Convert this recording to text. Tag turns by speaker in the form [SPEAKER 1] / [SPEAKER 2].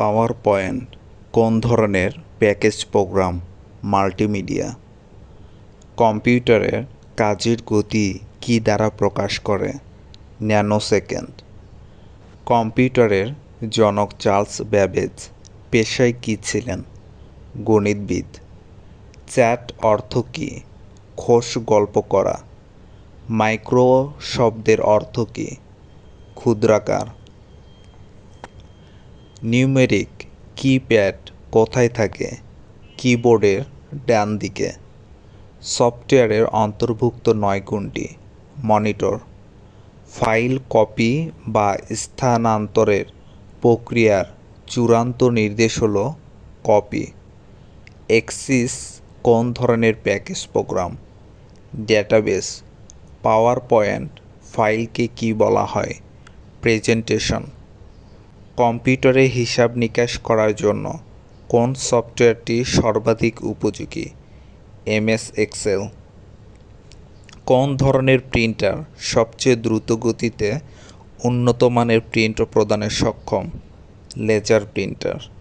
[SPEAKER 1] Power point কোন ধরনের package programme multimedia? কম্পিউটারের কাজের গতি কী দ্বারা প্রকাশ করে? ন্যানোসেকেন্ড। কম্পিউটারের জনক চার্লস ব্যাবেজ পেশায় কী ছিলেন? গণিতবিদ। চ্যাট অর্থ কী? খোশ গল্প করা। মাইক্রো শব্দের অর্থ কী? ক্ষুদ্রাকার। নিউমেরিক কিপ্যাড কোথায় থাকে? কিবোর্ডের ডান দিকে। সফটওয়্যারের অন্তর্ভুক্ত নয় কোনটি মনিটর। ফাইল কপি বা স্থানান্তরের প্রক্রিয়ার চূড়ান্ত নির্দেশ হল কপি। এক্সিস কোন ধরনের package program? Database. Power point ফাইলকে কী বলা হয়? প্রেজেন্টেশন। কম্পিউটারে হিসাব নিকাশ করার জন্য কোন সফটওয়্যারটি সর্বাধিক উপযোগী? MS, Excel. কোন ধরনের প্রিন্টার সবচেয়ে দ্রুত গতিতে উন্নত মানের প্রিন্ট প্রদানে সক্ষম? Laser printer.